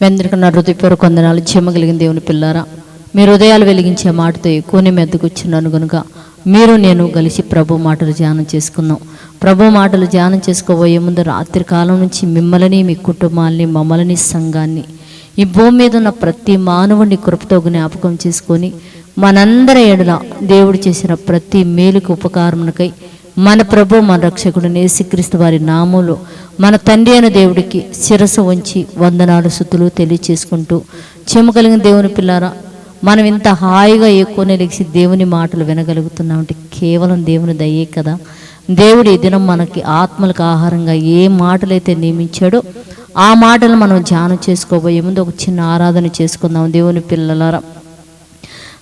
మీ అందరికీ నా హృదయపూర్వక వందనాలు. చెమ్మగలిగిన దేవుని పిల్లారా మీరు హృదయాలు వెలిగించే మాటతో ఎక్కువనే మెద్దకుచ్చున్నాను కనుక మీరు నేను కలిసి ప్రభు మాటలు ధ్యానం చేసుకుందాం. ప్రభు మాటలు ధ్యానం చేసుకోబోయే ముందు రాత్రి కాలం నుంచి మిమ్మల్ని మీ కుటుంబాలని మమ్మల్ని సంఘాన్ని ఈ భూమి మీద ఉన్న ప్రతి మానవుడిని కృపతో జ్ఞాపకం చేసుకొని మనందరి ఎడల దేవుడు చేసిన ప్రతి మేలుకు ఉపకారమునకై మన ప్రభు మన రక్షకుడు నేసిక్రీస్తు వారి నామంలో మన తండ్రి అయిన దేవుడికి శిరసు వంచి వందనాలు శుద్ధులు తెలియచేసుకుంటూ చెమ కలిగిన దేవుని పిల్లారా మనం ఇంత హాయిగా ఎక్కువ నిలిచి దేవుని మాటలు వినగలుగుతున్నామంటే కేవలం దేవుని దయ్యే కదా. దేవుడు ఈ దినం మనకి ఆత్మలకు ఆహారంగా ఏ మాటలైతే నియమించాడో ఆ మాటలు మనం ధ్యానం చేసుకోబోయే ముందు ఒక చిన్న ఆరాధన చేసుకుందాం దేవుని పిల్లలారా.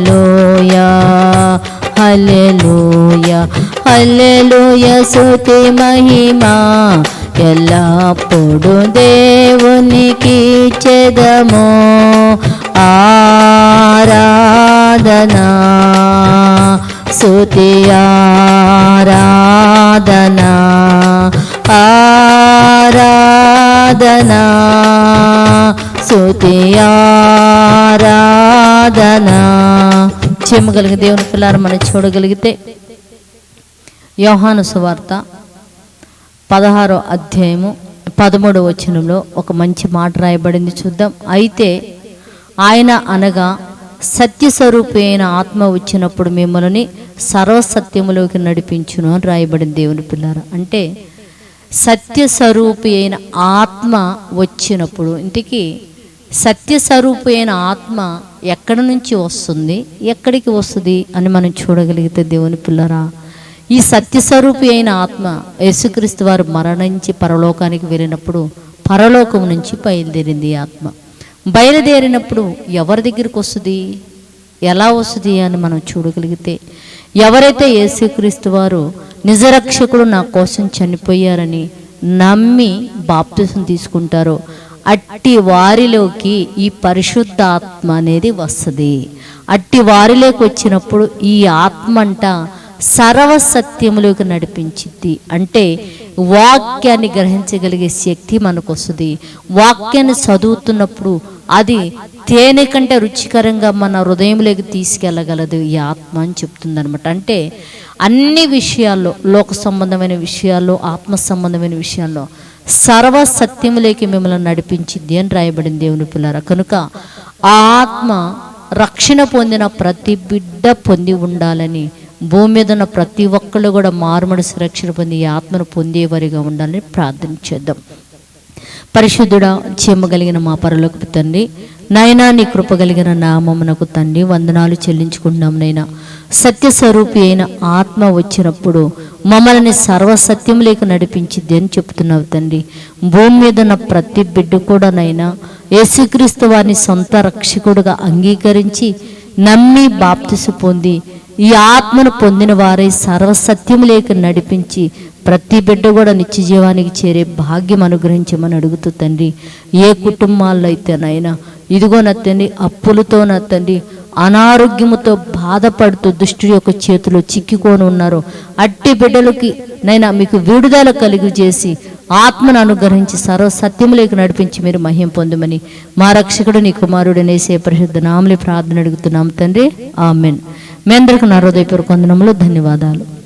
హల్లెలూయా హల్లెలూయా హల్లెలూయా స్తుతి మహిమా ఎల్లప్పుడు దేవునికి చెదము. ఆరాధనా స్తుతి ఆరాధనా ఆరాధనా స్తుతి ఆరాధనా. చెమ్మగలిగే దేవుని పిల్లారు మనం చూడగలిగితే యోహాను సువార్త పదహారో అధ్యాయము పదమూడవ వచనంలో ఒక మంచి మాట రాయబడింది చూద్దాం. అయితే ఆయన అనగా సత్యస్వరూపి అయిన ఆత్మ వచ్చినప్పుడు మిమ్మల్ని సర్వసత్యములోకి నడిపించును అని రాయబడింది దేవుని పిల్లార. అంటే సత్యస్వరూపి అయిన ఆత్మ వచ్చినప్పుడు ఇంటికి సత్యస్వరూపి అయిన ఆత్మ ఎక్కడి నుంచి వస్తుంది ఎక్కడికి వస్తుంది అని మనం చూడగలిగితే దేవుని పిల్లరా ఈ సత్యస్వరూపి అయిన ఆత్మ యేసుక్రీస్తు వారు మరణించి పరలోకానికి వెళ్ళినప్పుడు పరలోకం నుంచి బయలుదేరింది ఆత్మ. బయలుదేరినప్పుడు ఎవరి దగ్గరికి వస్తుంది ఎలా వస్తుంది అని మనం చూడగలిగితే ఎవరైతే యేసుక్రీస్తు వారు నిజరక్షకుడు నా కోసం చనిపోయారని నమ్మి బాప్తిసం తీసుకుంటారో అట్టి వారిలోకి ఈ పరిశుద్ధ ఆత్మ అనేది వస్తుంది. అట్టి వారిలోకి వచ్చినప్పుడు ఈ ఆత్మ అంట సర్వసత్యములోకి నడిపించింది అంటే వాక్యాన్ని గ్రహించగలిగే శక్తి మనకు వస్తుంది వాక్యాన్ని చదువుతున్నప్పుడు అది తేనె కంటే రుచికరంగా మన హృదయంలోకి తీసుకెళ్ళగలదు ఈ ఆత్మ అని చెప్తుందనమాట అంటే అన్ని విషయాల్లో లోక సంబంధమైన విషయాల్లో ఆత్మ సంబంధమైన విషయాల్లో సర్వ సత్యములోకి మిమ్మల్ని నడిపించింది అని రాయబడింది దేవుని పిల్లర. కనుక ఆత్మ రక్షణ పొందిన ప్రతి బిడ్డ పొంది ఉండాలని భూమి మీద ఉన్న ప్రతి ఒక్కళ్ళు కూడా మారుమడిసి రక్షణ పొంది ఈ ఆత్మను పొందేవారిగా ఉండాలని ప్రార్థన చేద్దాం. పరిశుద్ధుడా చెమ్మగలిగిన మా పరలోకి తండ్రి నాయనా నీ కృప కలిగిన నామమునకు తండ్రి వందనాలు చెల్లించుకుంటున్నాం నైనా సత్యస్వరూపి అయిన ఆత్మ వచ్చినప్పుడు మమ్మల్ని సర్వసత్యములేక నడిపించింది అని చెప్తున్నావు తండ్రి. భూమి మీద ఉన్న ప్రతి బిడ్డ కూడా నైనా యేసుక్రీస్తు వారిని సొంత రక్షకుడుగా అంగీకరించి నమ్మి బాప్తిసు పొంది ఈ ఆత్మను పొందిన వారై సర్వసత్యములేక నడిపించి ప్రతి బిడ్డ కూడా నిత్య జీవానికి చేరే భాగ్యం అనుగ్రహించమని అడుగుతూ తండ్రి ఏ కుటుంబాల్లో అయితే నైనా ఇదిగో నా తండ్రి అప్పులతో నా తండ్రి అనారోగ్యముతో బాధపడుతూ దుష్టుడి యొక్క చేతిలో చిక్కికొని ఉన్నారు అట్టి బిడ్డలకి నైనా మీకు విడుదల కలిగి చేసి ఆత్మను అనుగ్రహించి సర్వ సత్యములేకి నడిపించి మీరు మహిం పొందమని మా రక్షకుడు నీ కుమారుడు నేసే పరిశుద్ధ నామలి ప్రార్థన అడుగుతున్నాం తండ్రి. ఆమెన్. మీ అందరికి నా హృదయపూర్వక వందనములు ధన్యవాదాలు.